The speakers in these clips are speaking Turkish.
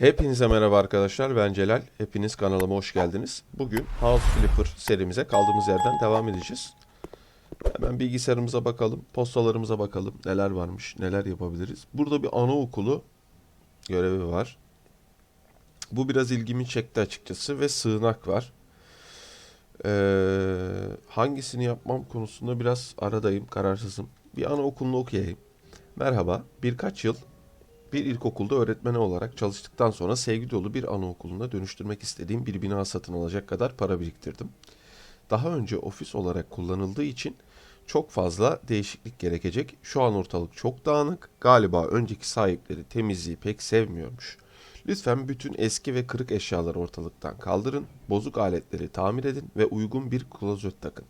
Hepinize merhaba arkadaşlar. Ben Celal. Hepiniz kanalıma hoş geldiniz. Bugün House Flipper serimize kaldığımız yerden devam edeceğiz. Hemen bilgisayarımıza bakalım, postalarımıza bakalım. Neler varmış, neler yapabiliriz. Burada bir anaokulu görevi var. Bu biraz ilgimi çekti açıkçası ve sığınak var. Ee, hangisini yapmam konusunda biraz aradayım, kararsızım. Bir anaokulunu okuyayım. Merhaba, birkaç yıl bir ilkokulda öğretmeni olarak çalıştıktan sonra sevgi dolu bir anaokuluna dönüştürmek istediğim bir bina satın alacak kadar para biriktirdim. Daha önce ofis olarak kullanıldığı için çok fazla değişiklik gerekecek. Şu an ortalık çok dağınık. Galiba önceki sahipleri temizliği pek sevmiyormuş. Lütfen bütün eski ve kırık eşyaları ortalıktan kaldırın, bozuk aletleri tamir edin ve uygun bir klozet takın.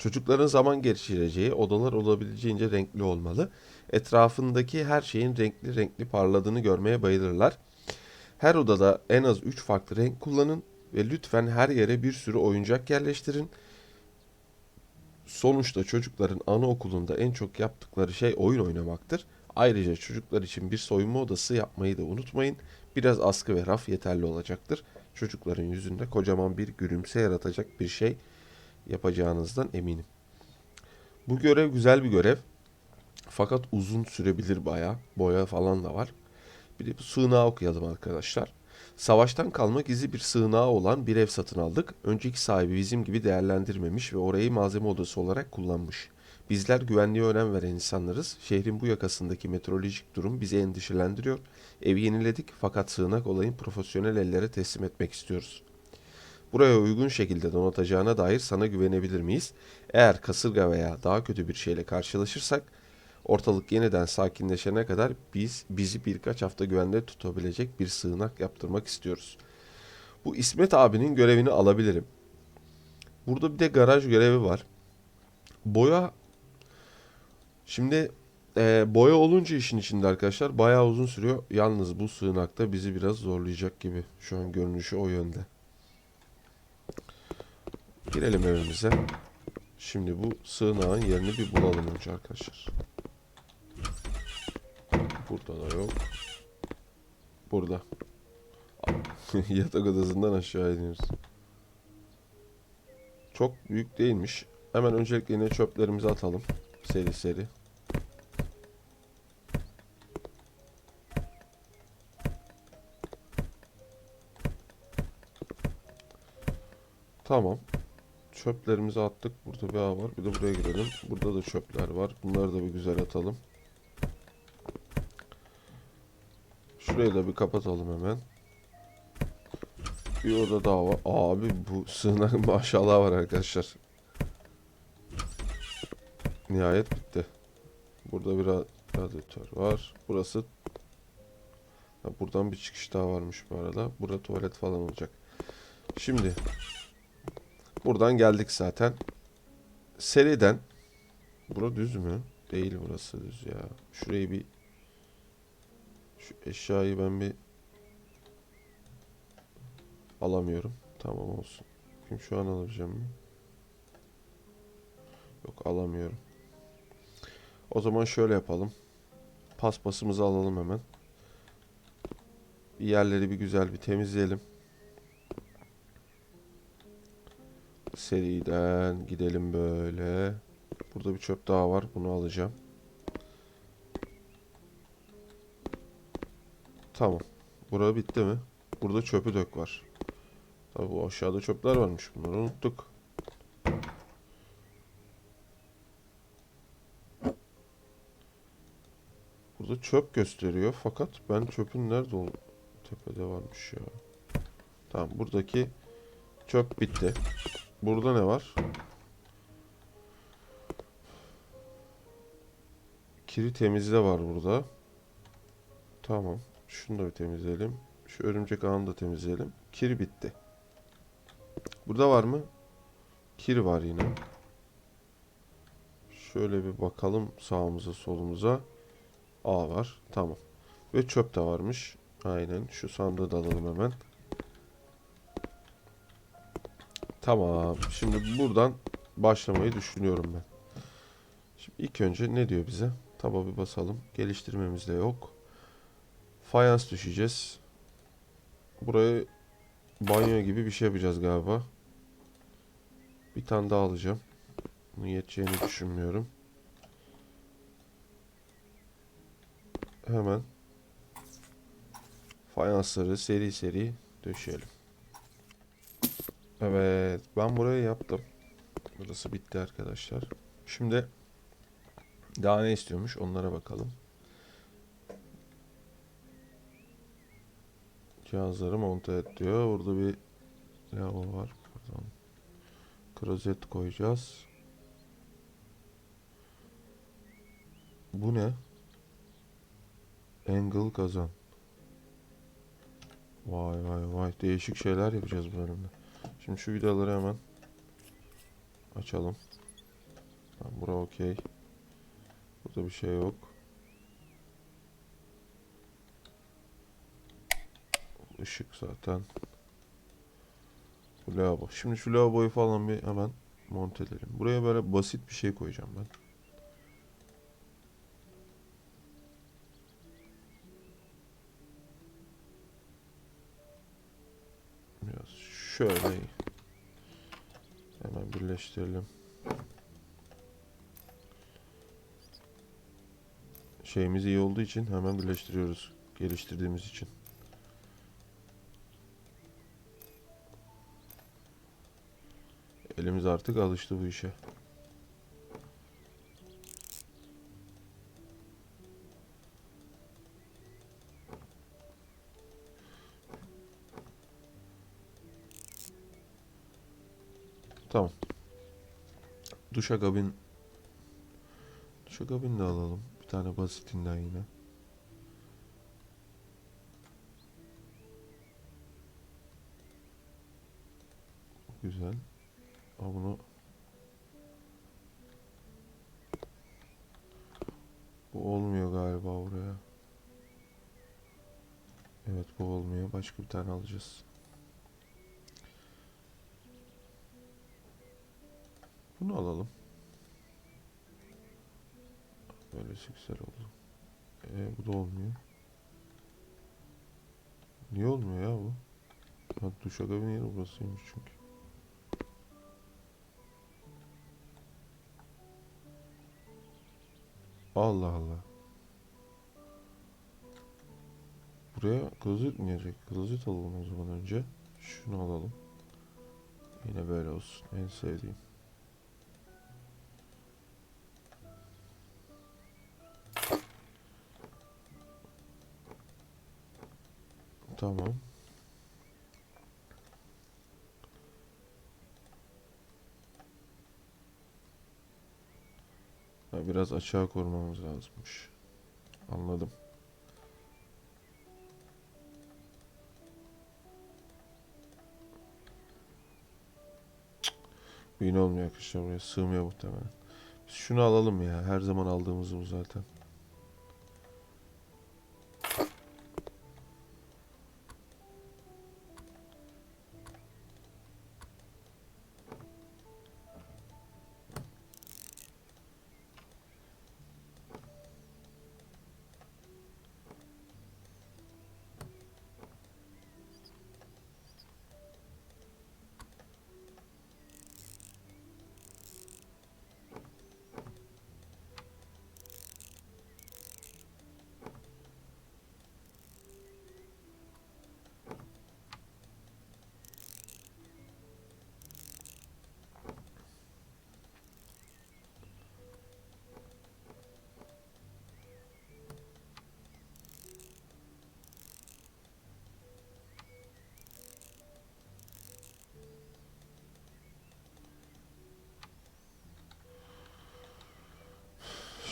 Çocukların zaman geçireceği odalar olabileceğince renkli olmalı. Etrafındaki her şeyin renkli renkli parladığını görmeye bayılırlar. Her odada en az 3 farklı renk kullanın ve lütfen her yere bir sürü oyuncak yerleştirin. Sonuçta çocukların anaokulunda en çok yaptıkları şey oyun oynamaktır. Ayrıca çocuklar için bir soyunma odası yapmayı da unutmayın. Biraz askı ve raf yeterli olacaktır. Çocukların yüzünde kocaman bir gülümse yaratacak bir şey yapacağınızdan eminim. Bu görev güzel bir görev. Fakat uzun sürebilir bayağı. Boya falan da var. Bir de sığınağı okuyalım arkadaşlar. Savaştan kalma gizli bir sığınağı olan bir ev satın aldık. Önceki sahibi bizim gibi değerlendirmemiş ve orayı malzeme odası olarak kullanmış. Bizler güvenliğe önem veren insanlarız. Şehrin bu yakasındaki meteorolojik durum bizi endişelendiriyor. Evi yeniledik fakat sığınak olayın profesyonel ellere teslim etmek istiyoruz. Buraya uygun şekilde donatacağına dair sana güvenebilir miyiz? Eğer kasırga veya daha kötü bir şeyle karşılaşırsak ortalık yeniden sakinleşene kadar biz bizi birkaç hafta güvende tutabilecek bir sığınak yaptırmak istiyoruz. Bu İsmet abinin görevini alabilirim. Burada bir de garaj görevi var. Boya Şimdi e, boya olunca işin içinde arkadaşlar bayağı uzun sürüyor. Yalnız bu sığınakta bizi biraz zorlayacak gibi. Şu an görünüşü o yönde. Girelim evimize. Şimdi bu sığınağın yerini bir bulalım önce arkadaşlar. Burada da yok. Burada. Yatak odasından aşağı iniyoruz. Çok büyük değilmiş. Hemen öncelikle yine çöplerimizi atalım. Seri seri. Tamam. Çöplerimizi attık. Burada bir ağ var. Bir de buraya girelim. Burada da çöpler var. Bunları da bir güzel atalım. Şurayı da bir kapatalım hemen. Bir oda daha var. Abi bu sığınak maşallah var arkadaşlar. Nihayet bitti. Burada bir ra- radyatör var. Burası Ha, buradan bir çıkış daha varmış bu arada. Burada tuvalet falan olacak. Şimdi buradan geldik zaten. Seriden Bura düz mü? Değil burası düz ya. Şurayı bir şu eşyayı ben bir alamıyorum. Tamam olsun. Bakayım şu an alabileceğim mi? Yok alamıyorum. O zaman şöyle yapalım. Paspasımızı alalım hemen. Bir yerleri bir güzel bir temizleyelim. Seriden gidelim böyle. Burada bir çöp daha var. Bunu alacağım. Tamam. Bura bitti mi? Burada çöpü dök var. Tabi bu aşağıda çöpler varmış. Bunları unuttuk. Burada çöp gösteriyor fakat ben çöpün nerede ol tepede varmış ya. Tamam buradaki çöp bitti. Burada ne var? Kiri temizle var burada. Tamam. Şunu da bir temizleyelim. Şu örümcek ağını da temizleyelim. Kiri bitti. Burada var mı? Kiri var yine. Şöyle bir bakalım sağımıza solumuza. A var. Tamam. Ve çöp de varmış. Aynen. Şu sandığı da alalım hemen. Tamam. Şimdi buradan başlamayı düşünüyorum ben. Şimdi ilk önce ne diyor bize? Taba bir basalım. Geliştirmemiz de yok. Fayans düşeceğiz. Burayı banyo gibi bir şey yapacağız galiba. Bir tane daha alacağım. Bunun yeteceğini düşünmüyorum. Hemen fayansları seri seri döşeyelim. Evet, ben burayı yaptım. Burası bitti arkadaşlar. Şimdi daha ne istiyormuş onlara bakalım. Cihazları monte et diyor. Burada bir lavabo var. Pardon. Klozet koyacağız. Bu ne? Angle kazan. Vay vay vay. Değişik şeyler yapacağız bu bölümde. Şimdi şu vidaları hemen açalım. Tamam, bura okey. Burada bir şey yok. Işık zaten. Bu lavabo. Şimdi şu lavaboyu falan bir hemen monte edelim. Buraya böyle basit bir şey koyacağım ben. Hemen birleştirelim. Şeyimiz iyi olduğu için hemen birleştiriyoruz. Geliştirdiğimiz için. Elimiz artık alıştı bu işe. Tamam. Duşakabin Duşakabin de alalım. Bir tane basitinden yine. Güzel. Ama bunu Bu olmuyor galiba buraya. Evet bu olmuyor. Başka bir tane alacağız. Bunu alalım. Böylesi güzel oldu. Ee, bu da olmuyor. Niye olmuyor ya bu? Ha, duşakabin yeri burasıymış çünkü. Allah Allah. Buraya klozet mi gelecek? Klozet alalım o zaman önce. Şunu alalım. Yine böyle olsun. En sevdiğim. Tamam. Ha, biraz açığa korumamız lazımmış. Anladım. Bu yine olmuyor arkadaşlar buraya sığmıyor muhtemelen. Biz şunu alalım ya. Her zaman aldığımız bu zaten.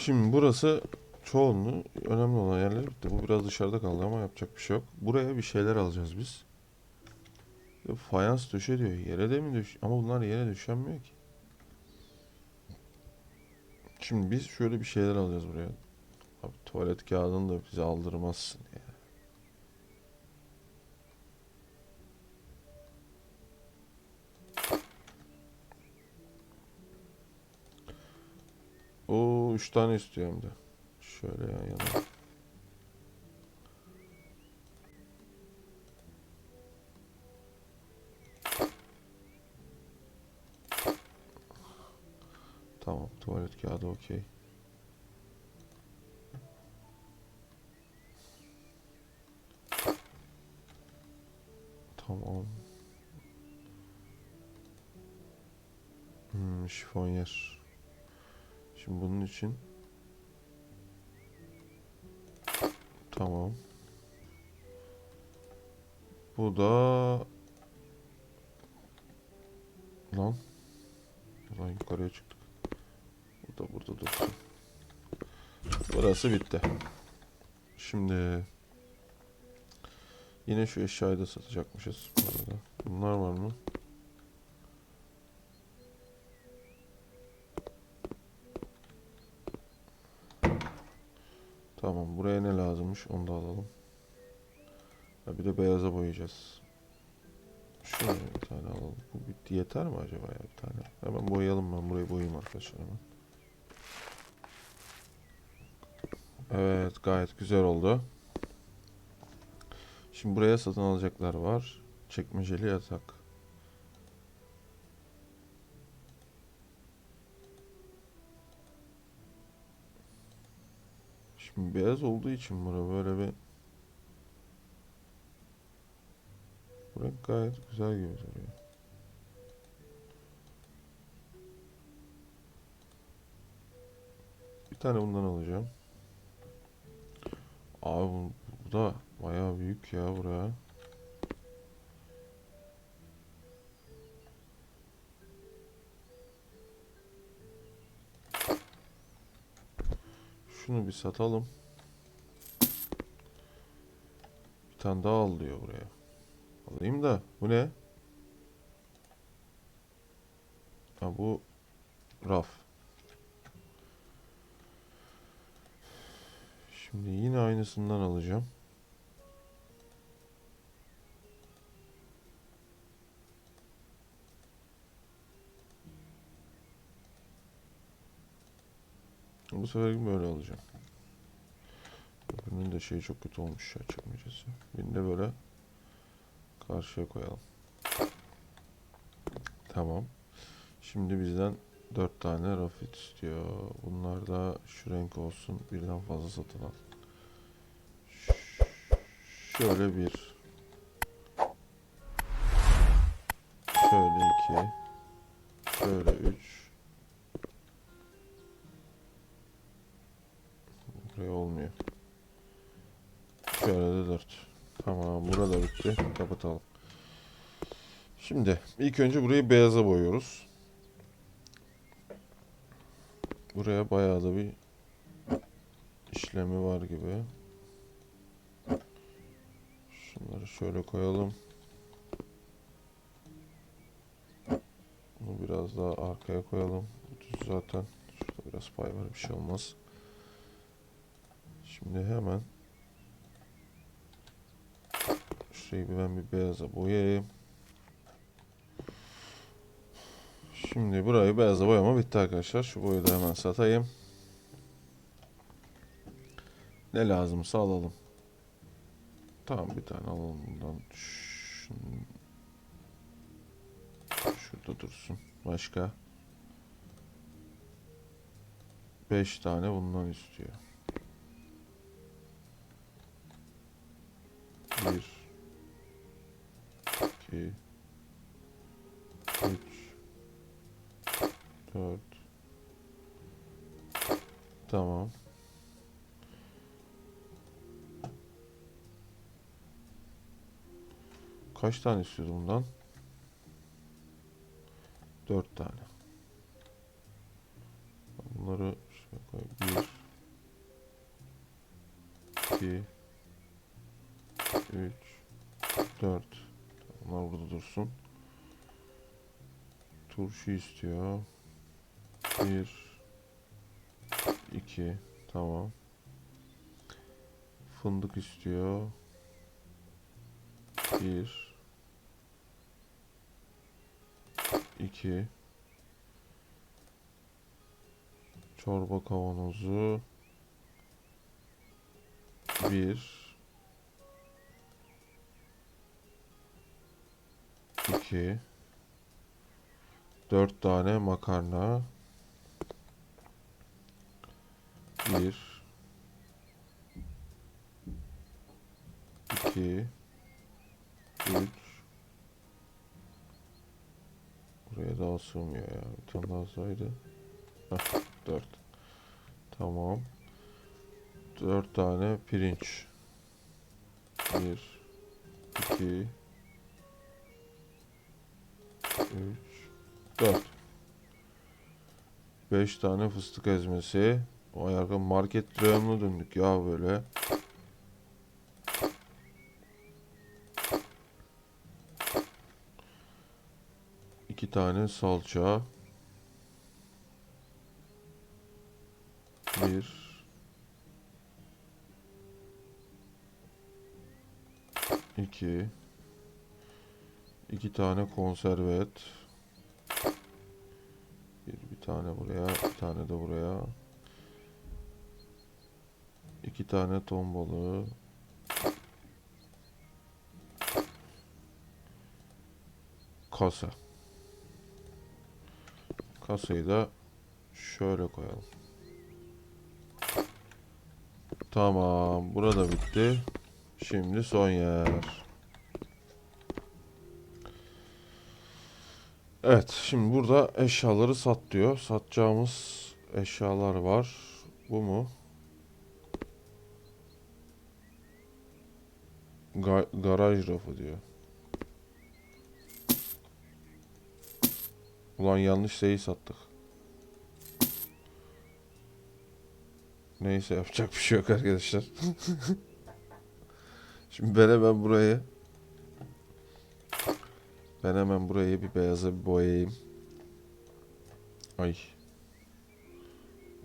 Şimdi burası çoğunluğu önemli olan yerler bitti. Bu biraz dışarıda kaldı ama yapacak bir şey yok. Buraya bir şeyler alacağız biz. Ya Fayans döşe diyor. Yere de mi düş? Ama bunlar yere düşenmiyor ki. Şimdi biz şöyle bir şeyler alacağız buraya. Abi tuvalet kağıdını da bize aldırmazsın 3 tane istiyor hem de. Şöyle yan yana. Tamam tuvalet kağıdı okey. Tamam. Hmm, şifonyer. Şimdi bunun için Tamam. Bu da Lan Lan yukarıya çıktık. Bu da burada dursun. Burası bitti. Şimdi Yine şu eşyayı da satacakmışız. bu arada. Bunlar var mı? Tamam buraya ne lazımmış onu da alalım. Ha, bir de beyaza boyayacağız. Şöyle bir tane alalım. Bu bitti yeter mi acaba ya bir tane? Hemen boyayalım ben burayı boyayayım arkadaşlar hemen. Evet gayet güzel oldu. Şimdi buraya satın alacaklar var. Çekmeceli yatak. Beyaz olduğu için bura böyle bir Bu renk gayet güzel gibi duruyor. Bir tane bundan alacağım. Abi bu, bu da bayağı büyük ya buraya. Şunu bir satalım. Bir tane daha al diyor buraya. Alayım da bu ne? Ha bu raf. Şimdi yine aynısından alacağım. Bu sefer böyle alacağım. Öbürünün de şeyi çok kötü olmuş ya çekmecesi. Birini de böyle karşıya koyalım. Tamam. Şimdi bizden 4 tane rafit istiyor. Bunlar da şu renk olsun. Birden fazla satın al. Ş- Şöyle bir. Şöyle iki. Kapatalım. Şimdi ilk önce burayı beyaza boyuyoruz. Buraya bayağı da bir işlemi var gibi. Şunları şöyle koyalım. Bunu biraz daha arkaya koyalım. Düz zaten. Şurada biraz pay var bir şey olmaz. Şimdi hemen şurayı ben bir beyaza boyayayım. Şimdi burayı beyaza boyama bitti arkadaşlar. Şu boyu da hemen satayım. Ne lazımsa alalım. Tamam bir tane alalım bundan. Şunu... Şurada dursun. Başka? 5 tane bundan istiyor. 1 2 3 4 Tamam. Kaç tane istiyordu bundan? 4 tane. Bunları şuraya koy. 1 2 3 4 Bunlar dursun. Turşu istiyor. 1 2 Tamam. Fındık istiyor. 1 2 Çorba kavanozu 1 2 4 tane makarna Bir. İki. Üç. Buraya daha sığmıyor ya. Bir tane daha saydı. Heh, dört. Tamam. Dört tane pirinç. Bir. iki, Üç. Dört. Beş tane fıstık ezmesi. O arka market reyonuna döndük ya böyle. İki tane salça. Bir. İki. İki tane konserve et. Bir, bir tane buraya, bir tane de buraya. İki tane ton balığı. Kasa. Kasayı da şöyle koyalım. Tamam, burada bitti. Şimdi son yer. Evet, şimdi burada eşyaları sat diyor. Satacağımız eşyalar var. Bu mu? Ga- garaj rafı diyor. Ulan yanlış şeyi sattık. Neyse yapacak bir şey yok arkadaşlar. Şimdi ben hemen burayı ben hemen burayı bir beyaza bir boyayayım. Ay.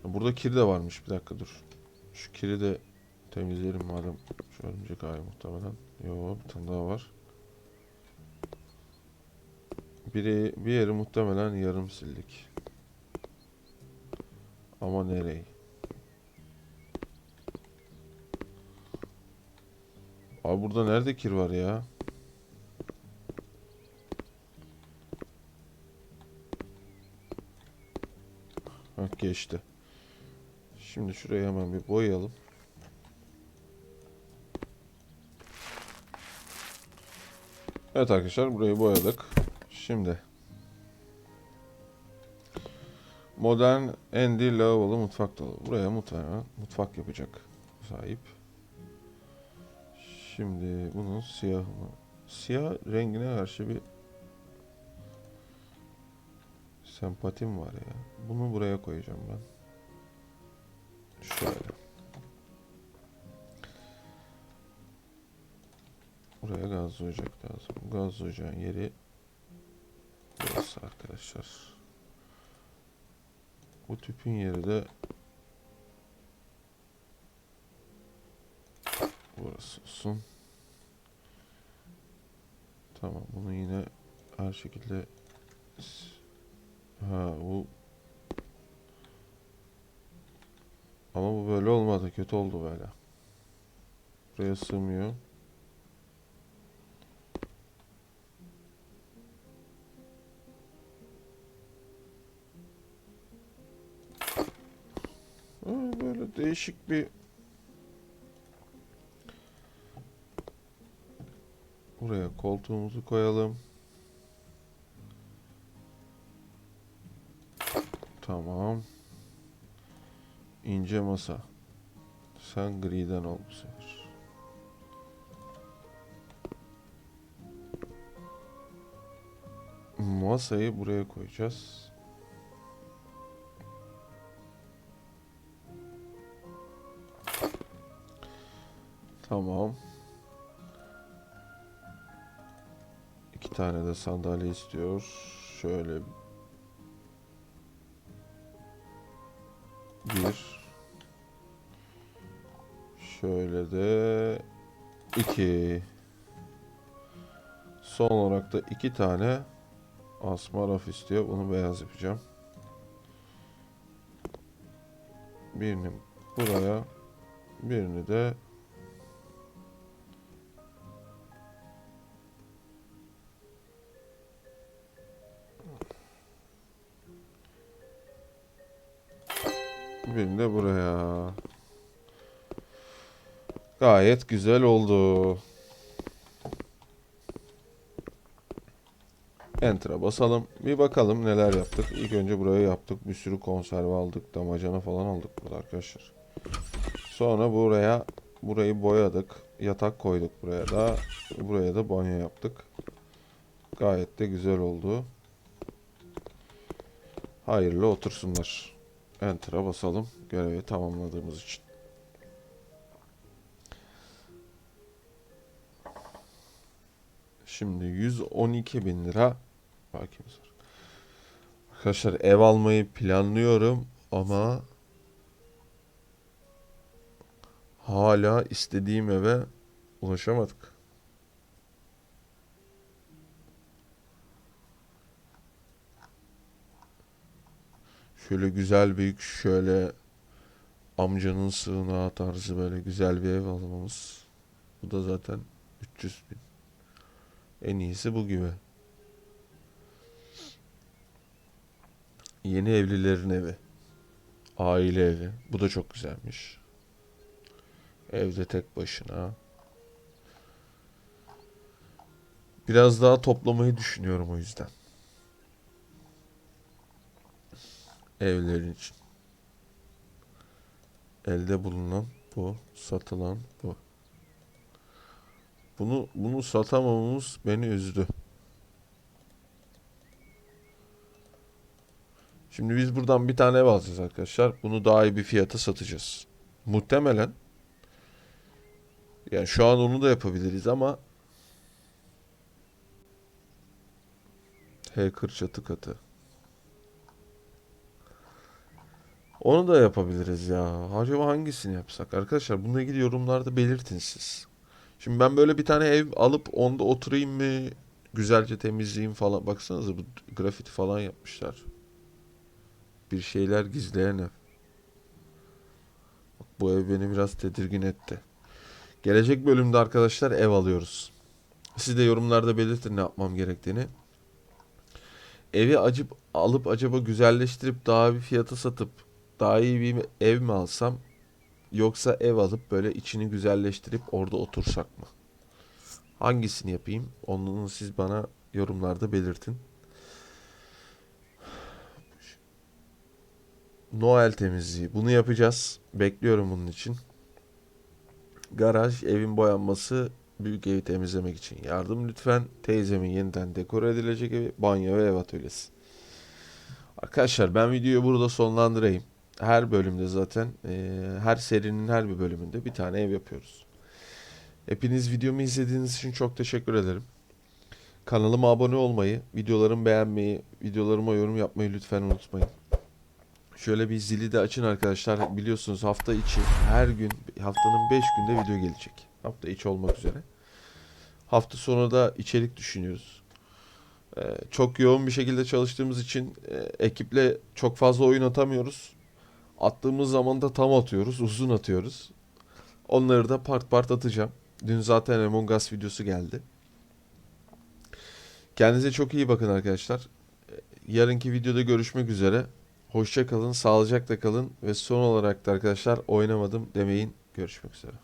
Burada kiri de varmış. Bir dakika dur. Şu kiri de temizleyelim madem. Şu örümcek ağı muhtemelen. Yo bir tane daha var. Biri, bir yeri muhtemelen yarım sildik. Ama nereyi? Abi burada nerede kir var ya? Heh, geçti. Şimdi şurayı hemen bir boyayalım. Evet arkadaşlar burayı boyadık. Şimdi modern Andy lavabolu mutfak dolabı. Buraya mutfak, mutfak yapacak sahip. Şimdi bunun siyah mı? Siyah rengine karşı bir sempatim var ya. Bunu buraya koyacağım ben. Şöyle. Buraya gazlı ocak lazım. Gazlı ocağın yeri burası arkadaşlar. Bu tüpün yeri de burası olsun. Tamam bunu yine her şekilde ha bu ama bu böyle olmadı kötü oldu böyle. Buraya sığmıyor. Böyle değişik bir Buraya koltuğumuzu koyalım. Tamam. İnce masa. Sen griden ol bu sefer. Masayı buraya koyacağız. Tamam. İki tane de sandalye istiyor. Şöyle bir. Şöyle de iki. Son olarak da iki tane asma raf istiyor. Bunu beyaz yapacağım. Birini buraya, birini de Bir de buraya. Gayet güzel oldu. Enter'a basalım. Bir bakalım neler yaptık. İlk önce buraya yaptık. Bir sürü konserve aldık. Damacana falan aldık burada arkadaşlar. Sonra buraya burayı boyadık. Yatak koyduk buraya da. Buraya da banyo yaptık. Gayet de güzel oldu. Hayırlı otursunlar. Enter'a basalım. Görevi tamamladığımız için. Şimdi 112 bin lira bakiyemiz var. Arkadaşlar ev almayı planlıyorum ama hala istediğim eve ulaşamadık. Şöyle güzel büyük şöyle amcanın sığınağı tarzı böyle güzel bir ev almamız. Bu da zaten 300 bin. En iyisi bu gibi. Yeni evlilerin evi. Aile evi. Bu da çok güzelmiş. Evde tek başına. Biraz daha toplamayı düşünüyorum o yüzden. Evlerin için. Elde bulunan bu, satılan bu. Bunu bunu satamamamız beni üzdü. Şimdi biz buradan bir tane ev alacağız arkadaşlar. Bunu daha iyi bir fiyata satacağız. Muhtemelen yani şu an onu da yapabiliriz ama Hacker çatı katı. Onu da yapabiliriz ya. Acaba hangisini yapsak? Arkadaşlar bununla ilgili yorumlarda belirtin siz. Şimdi ben böyle bir tane ev alıp onda oturayım mı? Güzelce temizleyeyim falan. Baksanıza bu grafiti falan yapmışlar. Bir şeyler gizleyen ev. Bak, bu ev beni biraz tedirgin etti. Gelecek bölümde arkadaşlar ev alıyoruz. Siz de yorumlarda belirtin ne yapmam gerektiğini. Evi acıp alıp acaba güzelleştirip daha bir fiyata satıp daha iyi bir ev mi alsam yoksa ev alıp böyle içini güzelleştirip orada otursak mı? Hangisini yapayım? Onu siz bana yorumlarda belirtin. Noel temizliği. Bunu yapacağız. Bekliyorum bunun için. Garaj, evin boyanması, büyük evi temizlemek için yardım lütfen. Teyzemin yeniden dekore edilecek evi, banyo ve ev atölyesi. Arkadaşlar ben videoyu burada sonlandırayım. Her bölümde zaten, e, her serinin her bir bölümünde bir tane ev yapıyoruz. Hepiniz videomu izlediğiniz için çok teşekkür ederim. Kanalıma abone olmayı, videolarımı beğenmeyi, videolarıma yorum yapmayı lütfen unutmayın. Şöyle bir zili de açın arkadaşlar. Biliyorsunuz hafta içi her gün haftanın 5 günde video gelecek. Hafta içi olmak üzere. Hafta sonu da içerik düşünüyoruz. Ee, çok yoğun bir şekilde çalıştığımız için e, ekiple çok fazla oyun atamıyoruz. Attığımız zaman da tam atıyoruz, uzun atıyoruz. Onları da part part atacağım. Dün zaten Among Us videosu geldi. Kendinize çok iyi bakın arkadaşlar. Yarınki videoda görüşmek üzere. Hoşça kalın, sağlıcakla kalın ve son olarak da arkadaşlar oynamadım demeyin. Görüşmek üzere.